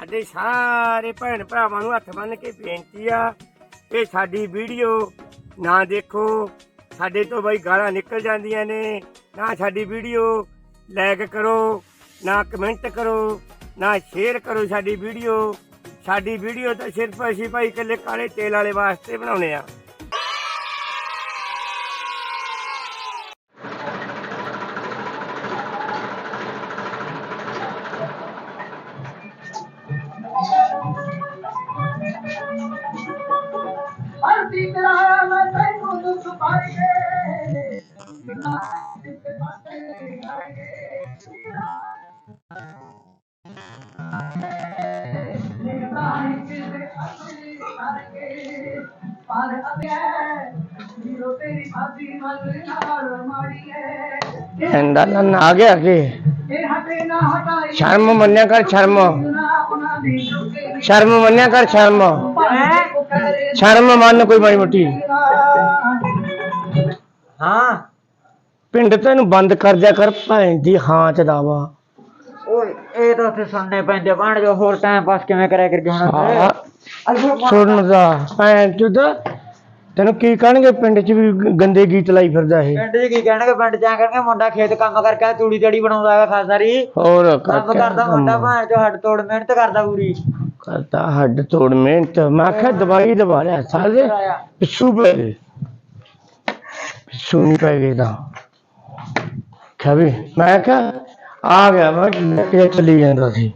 ਸਾਡੇ ਸਾਰੇ ਭੈਣ ਭਰਾਵਾਂ ਨੂੰ ਹੱਥ ਬੰਨ ਕੇ ਬੇਨਤੀ ਆ ਕਿ ਸਾਡੀ ਵੀਡੀਓ ਨਾ ਦੇਖੋ। ਸਾਡੇ ਤੋਂ ਬਈ ਗਾਲਾਂ ਨਿਕਲ ਜਾਂਦੀਆਂ ਨੇ। ਨਾ ਸਾਡੀ ਵੀਡੀਓ ਲਾਈਕ ਕਰੋ, ਨਾ ਕਮੈਂਟ ਕਰੋ, ਨਾ ਸ਼ੇਅਰ ਕਰੋ ਸਾਡੀ ਵੀਡੀਓ। ਸਾਡੀ ਵੀਡੀਓ ਤਾਂ ਸਿਰਫ ਅਸੀਂ ਭਾਈ ਇਕੱਲੇ ਕਾਲੇ ਤੇਲ ਵਾਲੇ ਵਾਸਤੇ ਬਣਾਉਨੇ ਆ। ਪਰ ਅਬੇ ਜੀਰੋ ਤੇਰੀ ਬਾਜੀ ਮਲ ਨਾਲ ਮਾੜੀਏ। ਐਂਦਾ ਨਾ ਆ ਗਿਆ ਕਿ ਇਹ ਹਟੇ ਨਾ ਹਟਾਈ ਸ਼ਰਮ ਮੰਨਿਆ ਕਰ ਸ਼ਰਮ। ਸ਼ਰਮ ਮੰਨਿਆ ਕਰ ਸ਼ਰਮ। ਸ਼ਰਮ ਮੰਨ ਕੋਈ ਮਾੜੀ ਮੋਟੀ। ਹਾਂ। ਪਿੰਡ ਤੈਨੂੰ ਬੰਦ ਕਰ ਦਿਆ ਕਰ ਭੈਣ ਦੀ ਹਾਂ ਚ ਦਾਵਾ ਓਏ ਇਹ ਤਾਂ ਉੱਥੇ ਸੁਣਨੇ ਪੈਂਦੇ ਬਣ ਜੋ ਹੋਰ ਟਾਈਮ ਪਾਸ ਕਿਵੇਂ ਕਰਿਆ ਕਰ ਹਾਂ। ਹੁਣ ਸੁਣ ਦਾ ਭੈਣ ਚੁੱਦ ਤੈਨੂੰ ਕੀ ਕਹਿਣਗੇ ਪਿੰਡ ਚ ਵੀ ਗ- ਗੰਦੇ ਗੀਤ ਲਾਈ ਫਿਰਦਾ ਇਹ? ਪਿੰਡ 'ਚ ਕੀ ਕਹਿਣਗੇ? ਪਿੰਡ 'ਚ ਆ ਕਹਿਣਗੇ ਮੁੰਡਾ ਖੇਤ ਕੰਮ ਕਰਕੇ ਆਇਆ, ਤੂੜੀ ਤੜੀ ਬਣਾਉਂਦਾ ਹੈਗਾ ਖਾਸ ਸਾਰੀ ਹੋਰ ਕੰਮ ਕਰਦਾ ਮੁੰਡਾ ਭਾਂ ਜੋ ਹੱਡ ਤੋੜ ਮਿਹਨਤ ਕਰਦਾ ਪੂਰੀ। ਕਰਦਾ ਹੱਡ ਤੋੜ ਮਿਹਨਤ। ਮੈਂ ਆਖਿਆ ਦਵਾਈ ਦਵਾ ਲਿਆ ਸਾਰੇ ਪਿੱਛੂ ਪੈ ਗਏ। ਪਿੱਛੂ ਨਹੀਂ ਪੈ ਗਏ ਤਾਂ। ਖਬੀ ਮੈਂ ਕਿਹਾ ਆ ਗਿਆ ਮੈਂ ਕਿ ਚਲੀ ਜਾਂਦਾ ਸੀ।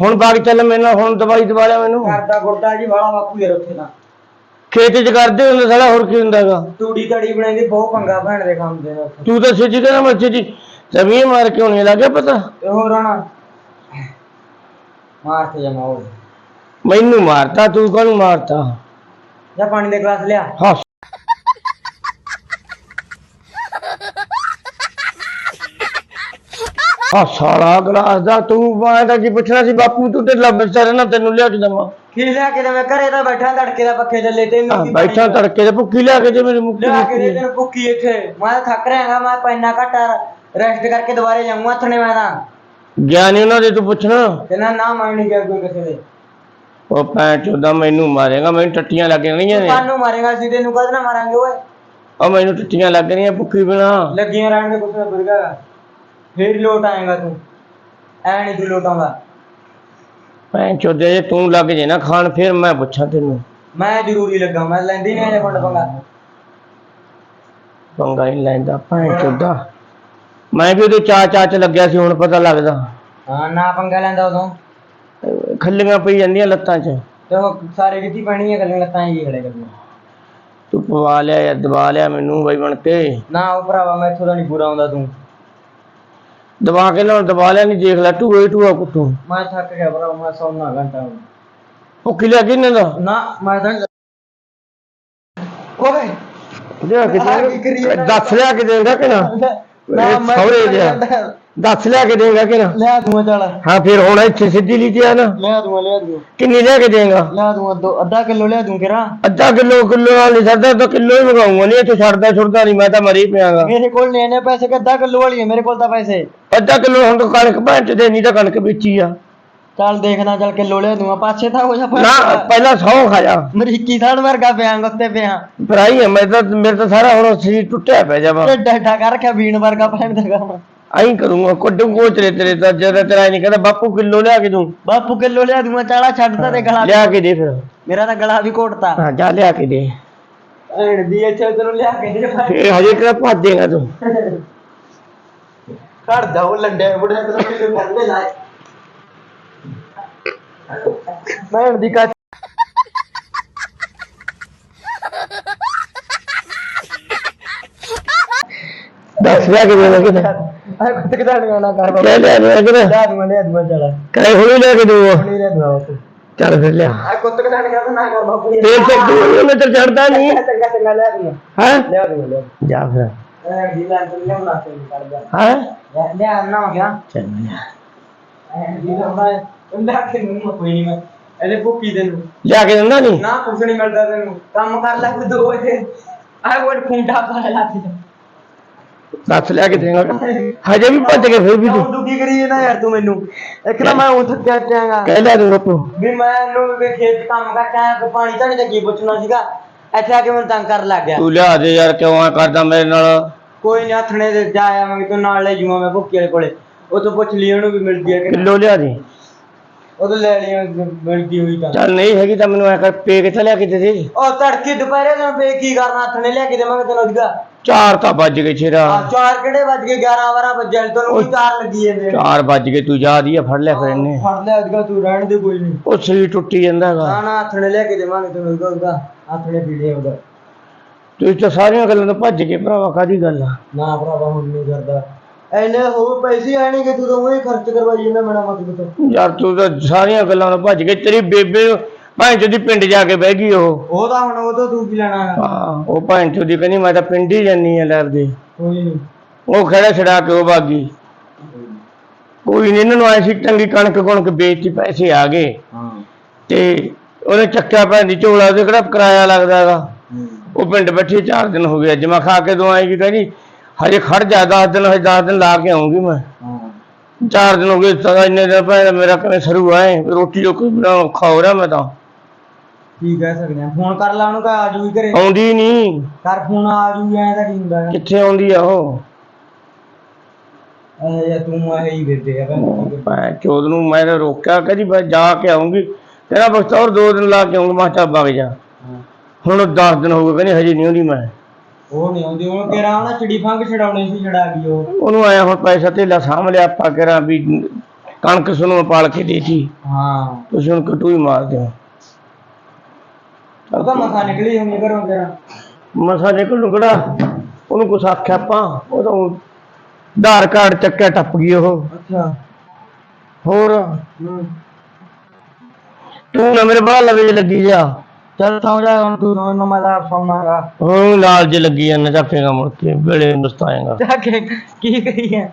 ਹੁਣ ਬਾਗ ਚੱਲ ਮੈਨੂੰ ਹੁਣ ਦਵਾਈ ਦਵਾ ਲਿਆ ਮੈਨੂੰ। ਕਰਦਾ ਗੁਰਦਾ ਜੀ ਵਾਲਾ ਬਾਪੂ ਯਾਰ ਉੱਥੇ ਤਾਂ ਖੇਤ ਚ ਕਰਦੇ ਹੁੰਦੇ ਸਾਲਾ ਹੋਰ ਕੀ ਹੁੰਦਾਗਾ ਤੂੜੀ ਤੜੀ ਬਣਾਉਂਦੀ ਬਹੁਤ ਪੰਗਾ ਭੈਣ ਦੇ ਕੰਮ ਦੇ ਨਾਲ ਉੱਥੇ। ਤੂੰ ਤਾਂ ਸਿੱਧੀ ਕਹਿੰਦਾ ਮੈਂ ਸਿੱਧੀ ਜ਼ਮੀਨ ਮਾਰ ਕੇ ਹੋਣੀ ਲੱਗਿਆ ਪਤਾ? ਤੇ ਹੋਰ ਹੁਣ ਮਾਰ ਤੇ ਜਮਾ ਹੋ ਮੈਨੂੰ ਮਾਰਤਾ ਤੂੰ ਕਾਹਨੂੰ ਮਾਰਤਾ? ਜਾ ਪਾਣੀ ਦੇ ਗਲਾਸ ਲਿਆ। ਹਾਂ। ਆ ਸਾਲਾ ਗਲਾਸ ਦਾ ਤੂੰ ਮੈਂ ਤਾਂ ਕੀ ਪੁੱਛਣਾ ਸੀ ਬਾਪੂ ਤੂੰ ਤੇ ਲੱਭ ਵਿਚਾਰੇ ਨਾ ਤੈਨੂੰ ਲਿਆ ਕੇ ਦਵਾਂ। ਕੀ ਲਿਆ ਕੇ ਮੈਂ ਘਰੇ ਤਾਂ ਬੈਠਾ ਤੜਕੇ ਦਾ ਪੱਖੇ ਥੱਲੇ ਤੈਨੂੰ ਕੀ ਬੈਠਾ ਤੜਕੇ ਤੇ ਭੁੱਖੀ ਲਿਆ ਕੇ ਜੇ ਮੇਰੀ ਮੁੱਕੀ ਲਿਆ ਕੇ ਦੇ ਮੁੱਕੀ। ਤੈਨੂੰ ਭੁੱਖੀ ਇੱਥੇ। ਮੈਂ ਤਾਂ ਥੱਕ ਰਿਹਾਗਾ ਮੈਂ ਪੈਨਾ ਘਟਾ ਰੈਸਟ ਕਰਕੇ ਦੁਬਾਰੇ ਜਾਊਂਗਾ ਥਣੇ ਮੈਂ ਤਾਂ। ਗਿਆਨੀ ਉਹਨਾਂ ਦੇ ਤੂੰ ਪੁੱਛਣਾ। ਤੇ ਨਾ ਮੰਨ ਨਹੀਂ ਗਿਆ ਕੋਈ ਕਿਸੇ ਦੇ। ਉਹ ਭੈਣ ਚੋਦਾ ਮੈਨੂੰ ਮਾਰੇਗਾ ਮੈਨੂੰ ਟੱਟੀਆਂ ਲੱਗ ਜਾਣੀਆਂ ਨੇ। ਕਾਨੂੰ ਮਾਰੇਗਾ ਸੀ ਤੈਨੂੰ ਕਦ ਨਾ ਮਾਰਾਂਗੇ ਓਏ। ਉਹ ਮੈਨੂੰ ਟੱਟੀਆਂ ਲੱਗ ਰਹੀਆਂ ਭੁੱਖੀ ਬਿਨਾ। ਲੱਗੀਆਂ ਰਹਿਣਗੇ ਕੁਛ ਨਾ ਬੁਰਗਾ ਫੇਰ ਲੋਟ ਆਏਗਾ ਤੂੰ। ਐ ਨਹੀਂ ਤੂੰ ਲੋਟ ਆਉਂਦਾ ਭੈਣ ਚੋਦੇ ਜੇ ਤੂੰ ਲੱਗ ਜੇ ਨਾ ਖਾਣ ਫਿਰ ਮੈਂ ਪੁੱਛਾਂ ਤੈਨੂੰ। ਮੈਂ ਜ਼ਰੂਰੀ ਲੱਗਾ ਮੈਂ ਲੈਂਦੀ ਨਹੀਂ ਇਹ ਫੰਡ ਪੰਗਾ। ਪੰਗਾ ਹੀ ਲੈਂਦਾ ਭੈਣ ਚੋਦਾ ਮੈਂ ਵੀ ਉਹਦੇ ਚਾ ਚਾ ਚ ਲੱਗਿਆ ਸੀ ਹੁਣ ਪਤਾ ਲੱਗਦਾ। ਹਾਂ ਨਾ ਪੰਗਾ ਲੈਂਦਾ ਉਦੋਂ। ਖੱਲੀਆਂ ਪਈ ਜਾਂਦੀਆਂ ਲੱਤਾਂ 'ਚ। ਤੇ ਉਹ ਸਾਰੇ ਕਿੱਥੇ ਪੈਣੀ ਹੈ ਗੱਲਾਂ ਲੱਤਾਂ ਹੀ ਖੜੇ ਕਰਦੇ ਤੂੰ ਪਵਾ ਲਿਆ ਜਾਂ ਦਬਾ ਲਿਆ ਮੈਨੂੰ ਬਈ ਬਣ ਕੇ। ਨਾ ਉਹ ਭਰਾਵਾ ਮੈਂ ਇੱਥੋਂ ਦਾ ਨਹੀਂ ਪੂਰਾ ਆਉਂਦਾ ਤੂੰ। ਦਬਾ ਕੇ ਲਿਆਉਣ ਦਬਾ ਲਿਆ ਨਹੀਂ ਦੇਖ ਲੈ ਟੂਏ ਟੂਆ ਕੁੱਟੂ ਮੈਂ ਥੱਕ ਗਿਆ ਭਰਾ ਮੈਂ ਸੌਣਾ ਘੰਟਾ ਹੁਣ ਭੁੱਖੀ ਲਿਆ ਕਿੰਨੇ ਦਾ ਨਾ ਮੈਂ ਤਾਂ ਓਏ ਲਿਆ ਕੇ ਆਹ ਕੀ ਕਰੀ ਦੇ ਜਾਂਦਾ? ਦੱਸ ਲਿਆ ਕੇ ਦੇਗਾ ਕਿ ਨਾ ਨਾ ਇਹ ਮੈਂ ਸਹੁਰੇ ਜਿਹਾ। ਦੱਸ ਲਿਆ ਕੇ ਦੇਗਾ ਕਿ ਨਾ ਲਿਆ ਦੂੰਗਾ ਚੱਲ ਹਾਂ ਫਿਰ ਹੁਣ ਇੱਥੇ ਸਿੱਧੀ ਲੀਤੀ ਆ ਨਾ ਲਿਆ ਦੂੰਗਾ ਲਿਆ ਦੂੰਗਾ ਕਿੰਨੀ ਲਿਆ ਕੇ ਦੇਗਾ ਲਿਆ ਦੂੰਗਾ ਦੋ ਅੱਧਾ ਕਿਲੋ ਲਿਆ ਦੂੰ ਕਿਰਾ ਅੱਧਾ ਕਿਲੋ ਕਿਲੋ ਨਾਲ ਨਹੀਂ ਸਰਦਾ ਤਾਂ ਕਿਲੋ ਹੀ ਮੰਗਾਉਂਗਾ ਨਹੀਂ ਇੱਥੇ ਛੱਡਦਾ ਛੁੱਟਦਾ ਨਹੀਂ ਮੈਂ ਤਾਂ ਮਰੀ ਪਿਆਗਾ ਮੇਰੇ ਕੋਲ ਨੇ ਨੇ ਪੈਸੇ ਕਿ ਅੱਧਾ ਕਿਲੋ ਵਾਲੀ ਹੈ ਮੇਰੇ ਕੋਲ ਤਾਂ ਪੈਸੇ ਅੱਧਾ ਕਿਲੋ ਹੁਣ ਤਾਂ ਕਣਕ ਭੈਣ ਚ ਦੇਣੀ ਤਾਂ ਕਣਕ ਵੇਚੀ ਆ। ਚੱਲ ਦੇਖਦਾ ਚੱਲ ਕਿਲੋ ਲਿਆ ਦੂੰਗਾ ਪਾਛੇ ਤਾਂ ਹੋ ਜਾ ਨਾ ਪਹਿਲਾਂ ਸੌ ਖਾਇਆ ਮਰੀਕੀ ਸਾਣ ਵਰਗਾ ਪਿਆ ਉੱਤੇ ਪਿਆ। ਭਰਾਈ ਹੈ ਮੈਂ ਤਾਂ ਮੇਰੇ ਤਾਂ ਸਾਰਾ ਹੁਣ ਸਰੀਰ ਟੁੱਟਿਆ ਪਿਆ ਜਾਵਾ। ਤੇ ਡੱਡਾ ਕਰ ਰੱਖਿਆ ਬੀਨ ਵਰਗਾ ਪੈਣ ਦੇਗਾ ਐਂ ਕਰੂੰਗਾ ਕੱਢੂ ਕੋਚਰੇ ਤੇਰੇ ਤਾਂ ਜਦ ਤੇਰਾ ਨਹੀਂ ਕਹਿੰਦਾ ਬਾਪੂ ਕਿਲੋ ਲਿਆ ਕੇ ਦੂੰ। ਬਾਪੂ ਕਿਲੋ ਲਿਆ ਦੂੰਗਾ ਚਾਲਾ ਛੱਡਦਾ ਤੇ ਗਲਾ ਲਿਆ ਕੇ ਦੇ ਫਿਰ। ਮੇਰਾ ਤਾਂ ਗਲਾ ਵੀ ਘੋਟਤਾ। ਹਾਂ ਜਾ ਲਿਆ ਕੇ ਦੇ। ਐਣ ਦੀ ਅੱਛਾ ਤੈਨੂੰ ਲਿਆ ਕੇ ਦੇ। ਹਜੇ ਕਿਹੜਾ ਭੱਜੇਗਾ ਤੂੰ। ਘਰ ਦਾ ਉਹ ਲੰਡੇ ਬੁੜੇ ਤੈਨੂੰ ਕਿਲੋ ਕਰਦੇ ਲਾਏ ਮੈਂ ਦੀ ਕਾ ਦੱਸ ਲਿਆ ਕੇ ਦੇਗਾ ਆ ਕੁੱਤ? ਕਿਦਾਂ ਲਗਾਉਣਾ ਕਰ ਬਾਬਾ। ਲੈ ਲਿਆ ਲਿਆ ਕਿ ਲਿਆ ਦੂੰਗਾ ਦੂੰਗਾ ਚਾਲਾ। ਕਰੇ ਹੁਣੀ ਲਿਆ ਕੇ ਦੂੰ ਨਹੀਂ ਲਿਆ ਦੂੰਗਾ ਚੱਲ ਫਿਰ ਲਿਆ। ਆ ਕੁੱਤ ਕਿਦਾਂ ਲਗਾਉਣਾ ਨਾ ਕਰ ਬਾਪੂ ਫੇਰ ਚੱਕ ਦੂੰ ਮੈਂ ਤਾਂ ਚੜਦਾ ਨਹੀਂ। ਚੰਗਾ ਚੰਗਾ ਲਿਆ ਦੂੰਗਾ। ਹੈ? ਲਿਆ ਦੂੰਗਾ ਲਿਆ ਜਾ ਫਿਰ। ਐ ਦੀ ਲੈ ਤੂੰ ਲਿਆਉਣਾ ਤੇ ਕਰਦਾ ਹੈ? ਲਿਆ ਲਿਆ ਨਾ ਹੋ ਗਿਆ। ਚੱਲ ਲਿਆ ਐ ਦੀ ਲਾਉਣਾ ਉਹਦਾ ਕਿ ਨੂੰ ਕੋਈ ਨਹੀਂ ਮੈਂ ਇਹਦੇ ਭੁੱਕੀ ਦੇ ਨੂੰ ਲਿਆ ਕੇ ਦਿੰਦਾ ਨਹੀਂ ਨਾ ਕੁਛ ਨਹੀਂ ਮਿਲਦਾ ਤੈਨੂੰ। ਕੰਮ ਕਰ ਲੈ ਕੋਈ ਦੋ ਵਜੇ ਆ ਉਹ ਖੁੰਡਾ ਪਾ ਲਾ ਤੇ ਦੱਸ ਲਿਆ ਕਿਥੇ ਹਜੇ ਵੀ ਭੱਜ ਕੇ ਫਿਰ ਵੀ ਤੂੰ। ਤੂੰ ਦੁਖੀ ਕਰੀ ਨਾ ਯਾਰ ਤੂੰ ਮੈਨੂੰ? ਇੱਕ ਤਾਂ ਮੈਂ ਉਹ ਥੱਕਿਆ ਪਿਆਗਾ ਕਹਿ ਲਿਆ ਤੂੰ ਬਾਪੂ ਵੀ ਮੈਨੂੰ ਵੀ ਖੇਤ 'ਚ ਕੰਮ ਕਰਕੇ ਆਇਆ ਪਾਣੀ ਪੁੱਛਣਾ ਸੀਗਾ। ਇੱਥੇ ਆ ਕੇ ਮੈਨੂੰ ਤੰਗ ਕਰਨ ਲੱਗ ਗਿਆ। ਤੂੰ ਲਿਆ ਦੇ ਯਾਰ ਕਿਉਂ ਆ ਕਰਦਾ ਮੇਰੇ ਨਾਲ? ਕੋਈ ਨਹੀਂ ਹੱਥਣੇ ਦੇ ਜਾ ਆਵਾਂਗੇ ਤੂੰ ਨਾਲ ਲੈ ਜੂਆਂ ਮੈਂ ਭੁੱਕੀ ਵਾਲੇ ਕੋਲੇ। ਉਹ ਤੋਂ ਪੁੱਛ ਲਈ ਉਹਨੂੰ ਵੀ ਮਿਲਦੀ ਹੈ ਕਿ ਕਿਲੋ ਲਿਆ ਦੇ। ਉਹ ਤੋਂ ਲੈ ਲਈ ਮਿਲਦੀ ਹੋਈ ਤਾਂ। ਚੱਲ ਨਹੀਂ ਹੈਗੀ ਤਾਂ ਮੈਨੂੰ ਐ ਕਰ ਪੇ ਕਿੱਥੇ ਲਿਆ ਕੇ ਦੇ ਦੇ? ਉਹ ਤੜਕੇ ਦੁਪਹਿਰੇ ਤੋਂ ਫੇਰ ਕੀ ਕਰਨਾ ਹੱਥਣੇ ਲਿਆ ਕੇ ਦੇਵਾਂਗੇ ਤੈਨੂੰ ਉਹਦੀਗਾ ਚਾਰ ਤਾਂ ਵੱਜ ਗਏ ਛੇਰਾ। ਆ ਚਾਰ ਕਿਹੜੇ ਵੱਜ ਗਏ? 11 12 ਵਜੇ ਤੈਨੂੰ ਕੋਈ ਤਾਰ ਲੱਗੀ ਜਾਂਦੇ ਚਾਰ ਵੱਜ ਗਏ ਤੂੰ ਜਾ ਦੀ ਫੜ ਲਿਆ ਫਿਰ ਇਹਨੇ। ਫੜ ਲੈ ਉਹਦੀਗਾ ਤੂੰ ਰਹਿਣ ਦੇ ਕੋਈ ਨਹੀਂ ਉਹ ਸਰੀਰ ਟੁੱਟੀ ਜਾਂਦਾ ਹੈਗਾ। ਨਾ ਨਾ ਹੱਥਣੇ ਲਿਆ ਕੇ ਦੇਵਾਂਗੇ ਤੈਨੂੰ ਉਹਦਾ ਉਹਦਾ ਹੱਥਣੇ ਪੀੜੇ ਉਹਦਾ। ਤੂੰ ਤਾਂ ਸਾਰੀਆਂ ਗੱਲਾਂ ਤੋਂ ਭੱਜ ਕੇ ਭਰਾਵਾ ਕਾਦੀ ਗੱਲ ਆ? ਨਾ ਭਰਾਵਾ ਹੁਣ ਨਹੀਂ ਕਰਦਾ। ਐਨੇ ਹੋ ਪੈਸੇ ਆਣੇ ਕਿ ਤੂੰ ਤਾਂ ਉਹੀ ਖਰਚ ਕਰਵਾਈ ਜਾਂਦਾ ਮੇਰਾ ਮਤਲਬ ਤਾਂ। ਯਾਰ ਤੂੰ ਤਾਂ ਸਾਰੀਆਂ ਗੱਲਾਂ ਤੋਂ ਭੱਜ ਕੇ ਤੇਰੀ ਬੇਬੇ ਭੈਣ ਚੋਦੀ ਪਿੰਡ ਜਾ ਕੇ ਬਹਿ ਗਈ ਉਹ। ਉਹ ਤਾਂ ਹੁਣ ਉਹ ਤੋਂ ਤੂੰ ਕੀ ਲੈਣਾ ਹੈ। ਹਾਂ ਉਹ ਭੈਣ ਚੋਦੀ ਕਹਿੰਦੀ ਮੈਂ ਤਾਂ ਪਿੰਡ ਹੀ ਜਾਨੀ ਆ ਲੈਬ ਦੇ। ਕੋਈ ਨਹੀਂ। ਉਹ ਖੜਾ ਛੜਾ ਕੇ ਉਹ ਬਾਗੀ। ਕੋਈ ਨਹੀਂ ਇਹਨਾਂ ਨੂੰ ਐਸੀ ਚੰਗੀ ਕਣਕ ਕੁਣਕ ਵੇਚਤੀ ਪੈਸੇ ਆ ਗਏ। ਹਾਂ। ਤੇ ਉਹਨੇ ਚੱਕਿਆ ਭੈਣ ਦੀ ਝੋਲਾ ਉਹਦੇ ਕਿਹੜਾ ਕਿਰਾਇਆ ਲੱਗਦਾ ਹੈਗਾ? ਉਹ ਪਿੰਡ ਬੈਠੀ 4 ਦਿਨ ਹੋ ਗਏ ਅੱਜ ਮੈਂ ਖਾ ਕੇ ਦੋ ਆਏਗੀ ਕਹਿੰਦੀ ਹਜੇ ਖੜ ਜਾ 10 ਦਿਨ ਹਜੇ 10 ਦਿਨ ਲਾ ਕੇ ਆਉਂਗੀ ਮੈਂ। 4 ਦਿਨ ਹੋ ਗਏ ਤਾਂ ਇੰਨੇ ਦਿਨ ਭੈਣ ਮੇਰਾ ਕਿਵੇਂ ਸਰੂ ਆਏ ਰੋਟੀ ਜੋ ਕੋਈ ਔਖਾ ਹੋ ਰਿਹਾ ਮੈਂ ਤਾਂ। ਕੀ ਕਹਿ ਸਕਦੇ ਆ ਫੋਨ ਕਰ ਲਾ ਉਹਨੂੰ ਕਹ ਆ ਜੂਈ ਘਰੇ। ਆਉਂਦੀ ਨਹੀਂ ਕਰ ਫੋਨ ਆ ਐਂ ਤਾਂ ਕੀ ਹੁੰਦਾ ਹੈ ਕਿੱਥੇ ਆਉਂਦੀ ਆ ਉਹ? ਇਹ ਜਾਂ ਤੂੰ ਇਹ ਹੀ ਫਿਰਦੇ ਆ ਭੈਣ ਭੈਣ ਚੋਦ ਨੂੰ ਮੈਂ ਤਾਂ ਰੋਕਿਆ ਕਹਿੰਦੀ ਮੈਂ ਜਾ ਕੇ ਆਉਂਗੀ ਤੇਰਾ ਬਖਤੌਰ ਦੋ ਦਿਨ ਲਾ ਕੇ ਆਉਂਗਾ ਮੈਂ ਕਿਹਾ ਚੱਲ ਵਗ ਜਾ। ਹੁਣ 10 ਦਿਨ ਹੋ ਗਏ ਕਹਿੰਦੀ ਹਜੇ ਨਹੀਂ ਆਉਂਦੀ ਮੈਂ। ਉਹ ਨਹੀਂ ਆਉਂਦੀ ਉਹ ਕਿਹੜਾ ਉਹਨਾਂ ਚਿੜੀ ਫੰਗ ਛਡਾਉਣੀ ਸੀ ਛਡਾ ਗਈ ਉਹ। ਉਹਨੂੰ ਆਇਆ ਹੁਣ ਪੈਸਾ ਧੇਲਾ ਸਾਂਭ ਲਿਆ ਆਪਾਂ ਕਰਾਂ ਵੀ ਕਣਕ ਸੁਨੂੰ ਪਾਲ ਕੇ ਦੇਤੀ। ਹਾਂ। ਤੁਸੀਂ ਹੁਣ ਕਟੂ ਹੀ ਮਾਰ ਦਿਓ। ਉਹ ਤਾਂ ਮਸਾ ਨਿਕਲੀ ਹੋਣੀ ਘਰੋਂ ਤੇਰਾ ਮਸਾ ਨਿਕਲ ਨੂੰ ਕਿਹੜਾ? ਉਹਨੂੰ ਕੁਛ ਆਖਿਆ ਆਪਾਂ ਉਹ ਤਾਂ ਆਧਾਰ ਕਾਰਡ ਚੱਕਿਆ ਟੱਪ ਗਈ ਉਹ। ਅੱਛਾ। ਹੋਰ? ਤੂੰ ਨਾ ਮੇਰੇ ਬਾਹਰ ਲਵੇ ਲੱਗੀ ਜਾ। ਚੱਲ ਸੌਂ ਜਾ ਹੁਣ ਤੂੰ ਨੂੰ ਮੈਂ ਤਾਂ ਸੌਣਾਗਾ ਹੁਣ ਲਾਲ ਜੇ ਲੱਗੀ ਜਾਂਦਾ ਚੱਕੇਗਾ ਮੁੜ ਕੇ ਵੇਲੇ ਨਸਤਾਏਗਾ ਜਾ ਕੇ ਕੀ ਕਰੀ ਹੈ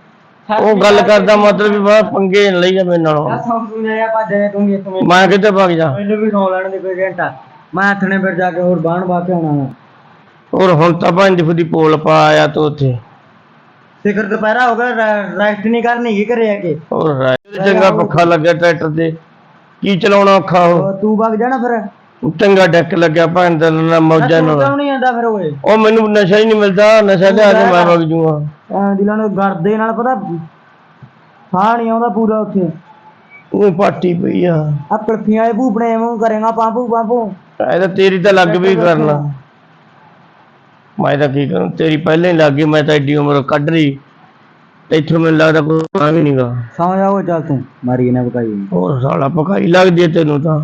ਉਹ ਗੱਲ ਕਰਦਾ ਮਤਲਬ ਵੀ ਬੜਾ ਪੰਗੇ ਨੀ ਲਈ ਜਾ ਮੇਰੇ ਨਾਲ। ਸੌਂ ਤੂੰ ਜਾ ਭੱਜ ਜਾ ਤੂੰ ਵੀ ਇੱਥੋਂ। ਮੈਂ ਕਿੱਥੇ ਭੱਗ ਜਾ? ਮੈਨੂੰ ਵੀ ਸੌਂ ਲੈਣ ਦੇ ਕੋਈ ਘੰਟਾ। ਮੈਂ ਹੱਥਣੇ ਫਿਰ ਜਾ ਕੇ ਹੋਰ ਬਾਣ ਬਾ ਕੇ ਆਉਣਾ ਵਾ। ਹੋਰ ਹੁਣ ਤਾਂ ਪੰਜ ਫੁੱਦੀ ਪੋਲ ਪਾ ਆਇਆ ਤੂੰ ਉੱਥੇ। ਸਿਖਰ ਦੁਪਹਿਰਾ ਹੋ ਗਿਆ ਰ- ਰੈਸਟ ਨਹੀਂ ਕਰਨੀ ਕੀ ਕਰੇ ਆ ਕੇ? ਹੋਰ ਰਾਏ ਚੰਗਾ ਪੱਖਾ ਲੱਗਿਆ ਟਰੈਕਟਰ ਤੇ। ਕੀ ਚਲਾਉਣਾ ਔਖਾ ਉਹ? ਉਹ ਤੂੰ ਵਗ ਜਾਣਾ ਫਿਰ? ਚੰਗਾ ਡੈਕ ਲੱਗਿਆ ਭੈਣ ਦਾ ਨਾ ਮੌਜਾਂ ਨਾਲ। ਕਿਉਂ ਨਹੀਂ ਆਂਦਾ ਫਿਰ ਓਏ। ਉਹ ਮੈਨੂੰ ਨਸ਼ਾ ਹੀ ਨਹੀਂ ਮਿਲਦਾ ਨਸ਼ਾ ਲਿਆ ਕੇ ਮੈਂ ਵਗ ਜੂਗਾ। ਐਂ ਦਿਲਾਂ ਨੂੰ ਗਰਦੇ ਨਾਲ ਪਤਾ ਸਾਹ ਨਹੀਂ ਆਉਂਦਾ ਪੂਰਾ ਉੱਥੇ। ਉਹ ਪਾਟੀ ਪਈ ਆ। ਆ ਕਲਫੀਆਂ ਦੇ ਭੂਪਣੇ ਮੂੰਹ ਕਰੇਗਾ ਪਾਪੂ ਪਾਪੂ ਇਹ ਤਾਂ ਤੇਰੀ ਤਾਂ ਲੱਗ ਵੀ ਕਰਨਾ। ਮੈਂ ਤਾਂ ਕੀ ਕਰੂੰ ਤੇਰੀ ਪਹਿਲਾਂ ਹੀ ਲੱਗ ਗਈ ਮੈਂ ਤਾਂ ਐਡੀ ਉਮਰ ਕੱਢ ਲਈ। ਤੇ ਇੱਥੋਂ ਮੈਨੂੰ ਲੱਗਦਾ ਕੋਈ ਆ ਵੀ ਨਹੀਂਗਾ ਸੌਂ ਜਾ ਉਹ ਚੱਲ ਤੂੰ ਮਾਰੀ ਨਾ ਬਕਾਈ ਹੋਰ ਸਾਲਾ ਪਕਾਈ ਲੱਗਦੀ ਤੈਨੂੰ ਤਾਂ।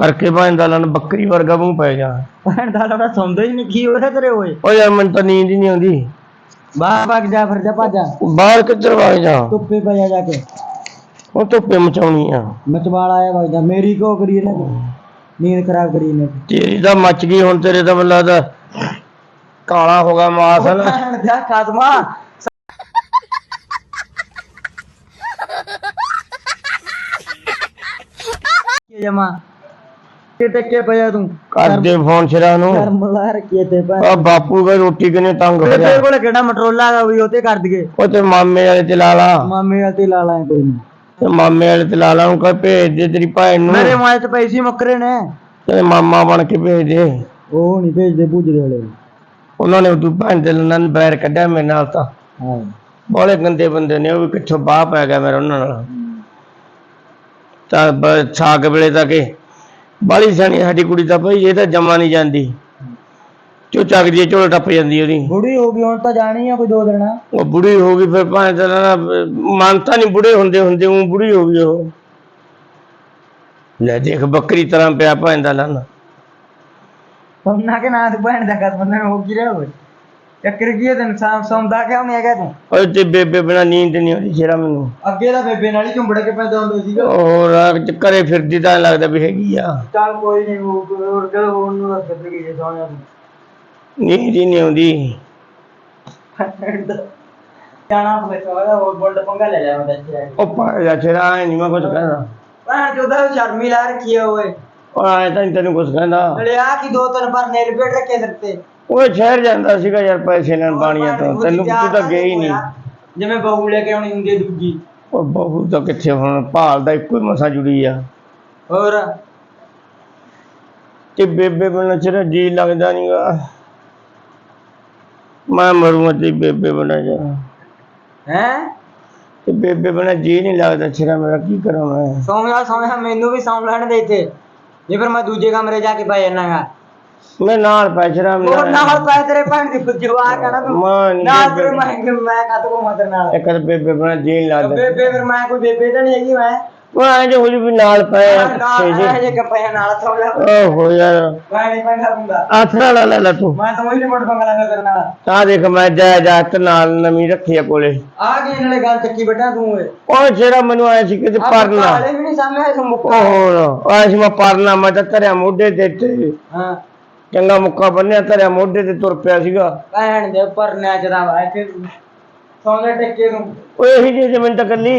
ਕਰਕੇ ਭਾਂਦਾ ਲਨ ਬੱਕਰੀ ਵਰਗਾ ਮੂੰਹ ਪੈ ਜਾ ਭੈਣ ਦਾ ਲੜਾ ਸੌਂਦਾ ਹੀ ਨਹੀਂ ਕੀ ਹੋ ਰਿਹਾ ਤੇਰੇ ਓਏ? ਓ ਯਾਰ ਮੈਨੂੰ ਤਾਂ ਨੀਂਦ ਹੀ ਨਹੀਂ ਆਉਂਦੀ। ਬਾਹਰ ਵਗ ਜਾ ਫਿਰ ਜਾ ਭੱਜ ਜਾ। ਬਾਹਰ ਕਿੱਧਰ ਵਗ ਜਾ? ਧੁੱਪੇ ਪੈ ਜਾ ਜਾ ਕੇ। ਉਹ ਧੁੱਪੇ ਮਚਾਉਣੀ ਆ। ਮਚਵਾਲ ਆਇਆ ਵਗ ਜਾ। ਮੇਰੀ ਕੋ ਕਰੀ ਇਹਨੇ ਨੀਂਦ ਖਰਾਬ ਕਰੀ ਇਹਨੇ ਤੇਰੀ ਤਾਂ ਮੱਚ ਗਈ ਹੁਣ ਤੇਰੇ ਤਾਂ ਮੈਨੂੰ ਲੱਗਦਾ ਕਾਲਾ ਹੋ ਗਿਆ ਮਾਸ। ਨਾ ਭੈਣ ਦਾ ਖਾਤਮਾ। ਕੀ ਜਮਾ ਕਿ ਪਿਆ ਤੂੰ। ਕਰ ਦੇ ਫੋਨ ਸਿਰਾਂ ਨੂੰ। ਕਰਮ ਲਾ ਰੱਖੀਏ ਤੇ ਪਾ ਆ ਬਾਪੂ ਦਾ ਰੋਟੀ ਕਿਨੇ ਤੰਗ ਹੋ ਤੇਰੇ ਕੋਲ ਕਿਹੜਾ ਮਟਰੋਲਾ ਹੈਗਾ ਵੀ ਉਹ ਤੇ ਕਰ ਦਈਏ। ਉਹ ਤੇ ਮਾਮੇ ਵਾਲੇ ਤੇ ਲਾ ਲਾ। ਮਾਮੇ ਵਾਲ ਤੇ ਲਾ ਲਾ ਕੋਈ ਨਹੀਂ ਤੇ ਮਾਮੇ ਵਾਲੇ ਤੇ ਲਾ ਲਾ ਨੂੰ ਕਹ ਭੇਜ ਦੇ ਤੇਰੀ ਭੈਣ ਨੂੰ। ਮੇਰੇ ਮਾਏ ਚ ਪੈਸੇ ਮੁੱਕਰੇ ਨੇ। ਤੇ ਮਾਮਾ ਬਣ ਕੇ ਭੇਜ ਦੇ। ਉਹ ਨਹੀਂ ਭੇਜਦੇ ਭੁਜਰੇ ਵਾਲੇ। ਉਹਨਾਂ ਨੇ ਤੂੰ ਭੈਣ ਦੇ ਨਾਲ ਬੈਰ ਕੱਢਿਆ ਮੇਰੇ ਨਾਲ ਤਾਂ। ਹਾਂ। ਬੜੇ ਗੰਦੇ ਬੰਦੇ ਨੇ ਉਹ ਵੀ ਕਿੱਥੋਂ ਬਾਹ ਪੈ ਗਿਆ ਮੇਰਾ ਉਹਨਾਂ ਨਾਲ। ਤਾਂ ਬ- ਵੇਲੇ ਤੱਕ ਇਹ ਬਾਲੀ ਸਿਆਣੀ ਸਾਡੀ ਕੁੜੀ ਤਾਂ ਭਾਈ ਇਹ ਤਾਂ ਜਮਾ ਨਹੀਂ ਜਾਂਦੀ। ਚੋ ਚੱਕਦੀ ਝੋਲ ਟੱਪ ਜਾਂਦੀ ਉਹਦੀ। ਬੁੜੀ ਹੋ ਗਈ ਹੁਣ ਤਾਂ ਜਾਣੀ ਆ ਕੋਈ ਦੋ ਦਿਨ। ਉਹ ਬੁੜੀ ਹੋ ਗਈ ਫਿਰ ਭਾਵੇਂ ਤਾਂ ਨਾ ਮਾਨਤਾ ਨਹੀਂ ਬੁੜੇ ਹੁੰਦੇ ਹੁੰਦੇ ਉਹ ਬੁੜੀ ਹੋ ਗਈ ਉਹ। ਲੈ ਦੇਖ ਬੱਕਰੀ ਤਰ੍ਹਾਂ ਪਿਆ ਭਾਂਦਾ ਲੰਨ। ਸੌਣਾ ਕੇ ਨਾ ਤੂੰ ਭੈਣ ਦਾ ਕਰ ਬੰਦਾ ਹੋ ਕੀ ਰਿਹਾ ਓਏ ਚੱਕਰ ਕੀ ਹੈ ਤੈਨੂੰ ਸੌਂ ਸੌਂਦਾ ਕਿਉਂ ਨਹੀਂ ਹੈਗਾ ਤੂੰ? ਓਏ ਤੇ ਬੇਬੇ ਬਿਨਾ ਨੀਂਦ ਨਹੀਂ ਆਉਂਦੀ ਸ਼ੇਰਾ ਮੈਨੂੰ। ਅੱਗੇ ਤਾਂ ਬੇਬੇ ਨਾਲ ਹੀ ਝੁੰਬੜ ਕੇ ਪੈਦਾ ਹੁੰਦਾ ਸੀਗਾ। ਹੋਰ ਘਰੇ ਫਿਰਦੀ ਤਾਂ ਐਂ ਲੱਗਦਾ ਵੀ ਹੈਗੀ ਆ। ਚੱਲ ਕੋਈ ਨਹੀਂ ਹੋਰ ਚਲ ਹੋਰ ਨੂੰ ਦੱਸ ਦੇ ਕੀ ਸੌਣਾ ਤੂੰ ਨੀਂਦ ਹੀ ਨਹੀਂ ਆਉਂਦੀ। ਜਾਣਾ ਸੋਇਆ ਹੋਰ ਬੋਲਡ ਪੰਗਾ ਲੈ ਲਿਆ ਮੈਂ ਇੱਥੇ ਆ ਕੇ। ਉਹ ਪਾ ਜਾ ਸ਼ੇਰਾ ਐ ਨਹੀਂ ਮੈਂ ਕੁਝ ਕਹਿੰਦਾ। ਭੈਣ ਚੋਦਾ ਸ਼ਰਮੀ ਲਾ ਰੱਖੀ ਆ ਓਏ। ਉਹ ਐ ਤਾਂ ਨੀ ਤੈਨੂੰ ਕੁਝ ਕਹਿੰਦਾ। ਨਲੇ ਆ ਕੀ ਦੋ ਤਿੰਨ ਪਰ ਨੇਲ ਪੇਟ ਰੱਖੇ ਸਿਰ ਤੇ। ਉਹ ਸ਼ਹਿਰ ਜਾਂਦਾ ਸੀਗਾ ਯਾਰ ਪੈਸੇ ਲੈਣ ਬਾਣੀਆਂ ਤੋਂ। ਤੈਨੂੰ ਤੂੰ ਤਾਂ ਗਿਆ ਹੀ ਨਹੀਂ ਜਿਵੇਂ ਬਹੂ ਲੈ ਕੇ ਆਉਣੀ ਹੁੰਦੀ ਹੈ ਦੂਜੀ। ਉਹ ਬਹੂ ਤਾਂ ਕਿੱਥੇ ਹੁਣ ਭਾਲ ਦਾ ਇੱਕੋ ਹੀ ਮਸਾ ਜੁੜੀ ਆ। ਹੋਰ? ਤੇ ਬੇਬੇ ਬਣਾ ਚਿਰ ਜੀ ਲੱਗਦਾ ਨਹੀਂਗਾ ਮੈਂ ਮਰੂੰਗਾ ਤੇ ਬੇਬੇ ਬਣਾ ਜਾ। ਹੈ? ਤੇ ਬੇਬੇ ਬਣਾ ਜੀ ਨਹੀਂ ਲੱਗਦਾ ਚਿਹਰਾ ਮੇਰਾ ਕੀ ਕਰਾਂ ਮੈਂ? ਸੌਂਿਆ ਸੌਂਿਆ ਮੈਨੂੰ ਵੀ ਸੌਂ ਲੈਣ ਦੇ ਇੱਥੇ। ਜੇ ਫਿਰ ਮੈਂ ਦੂਜੇ ਕਮਰੇ ਜਾ ਕੇ ਪੈ ਜਾਣਾਗਾ ਮੈਂ ਨਾਲ ਪੈਚਰਾ ਉਹ ਨਾਲ ਪੈ ਤੇਰੇ ਭੈਣ ਦੀ ਜਵਾ ਕਹਣਾ ਤੂੰ। ਮੈਂ ਨੀ ਨਾਲ ਬੇਬੇ- ਫਿਰ ਮੈਂ ਮੈਂ ਕਦ ਕੋ ਮਦਰ ਨਾਲ? ਇੱਕ ਤਾਂ ਬੇਬੇ ਬਣਾ ਜੀ ਨਹੀਂ ਲੱਗਦਾ ਬੇਬੇ ਫਿਰ ਮੈਂ ਕੋਈ ਬੇਬੇ ਤਾਂ ਨਹੀਂ ਹੈਗੀ ਮੈਂ। ਉਹ ਐਂ ਜੇ ਹੋਲੀ ਵੀ ਨਾਲ ਪਏ ਆ ਨਾਲ ਪਿੱਛੇ ਇਹ ਜੇ ਜੇ ਕੱਪਿਆਂ ਨਾਲ ਲਿਆ ਓਹੋ ਯਾਰ। ਮੈਂ ਨਹੀਂ ਪੈਂਦਾ ਹੁੰਦਾ। ਆਥਰਾ ਲਾ ਲੈ ਲੈ ਤੂੰ। ਮੈਂ ਤਾਂ ਉਹੀ ਰਿਮੋਟ ਮੰਗਲਾਂਗਾ ਤੇਰੇ ਨਾਲ। ਆ ਦੇਖ ਮੈਂ ਜਾਇਦਾਦ ਨਾਲ ਨਵੀਂ ਰੱਖੀ ਆ ਕੋਲੇ। ਆ ਕੀ ਨਾਲੇ ਗੱਲ ਚੱਕੀ ਬੈਠਾ ਤੂੰ ਓਏ। ਉਹ ਜਿਹੜਾ ਮੈਨੂੰ ਆਇਆ ਸੀ ਕਿ ਪਰਨਾ ਹਾਲੇ ਵੀ ਨਹੀਂ ਸਾਹਮਣੇ ਤੂੰ ਮੁੱਕਾ। ਉਹ ਆਇਆ ਸੀ ਮੈਂ ਪਰਨਾ ਮੈਂ ਤਾਂ ਧਰਿਆ ਮੋਢੇ ਤੇ ਤੇ ਹਾਂ। ਚੰਗਾ ਮੁੱਕਾ ਬੰਨਿਆ ਧਰਿਆ ਮੋਢੇ ਤੇ ਤੁਰ ਪਿਆ ਸੀਗਾ। ਭੈਣ ਦੇ ਉੱਪਰ ਨੱਚਦਾ ਵਾ ਇੱਥੇ ਸੌਂਦੇ ਟੱਕੇ ਨੂੰ। ਉਹ ਇਹੀ ਜਿਹੀ ਜ਼ਮੀਨ ਤਾਂ ਕੱਲੀ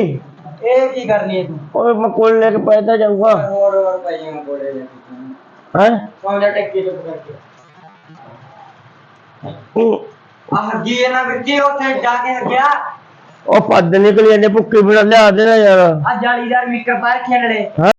ਇਹ ਕੀ ਕਰਨੀ ਹੈ ਤੂੰ? ਉਹ ਮੈਂ ਕੋਲ ਲੈ ਕੇ ਪੈਦਾ ਜਾਊਗਾ। ਹੋਰ ਹੋਰ ਪਈਆਂ ਕੋਲੇ ਦੇ ਹੈ? ਸੌਂਦੇ ਟੱਕੇ ਤੋਂ ਕਰਕੇ। ਆ ਹੱਗੀ ਇਹ ਨਾ ਵਿੱਚੇ ਉੱਥੇ ਜਾ ਕੇ ਹੱਗਿਆ। ਉਹ ਪੱਦ ਨਿਕਲੀ ਜਾਂਦੇ ਭੁੱਕੀ ਬਿਨਾ ਲਿਆ ਦੇਣਾ ਯਾਰ। ਆ ਜਾਲੀਦਾਰ ਮੀਕਰ ਪਾ ਰੱਖਿਆ ਨੜੇ ਹੈ?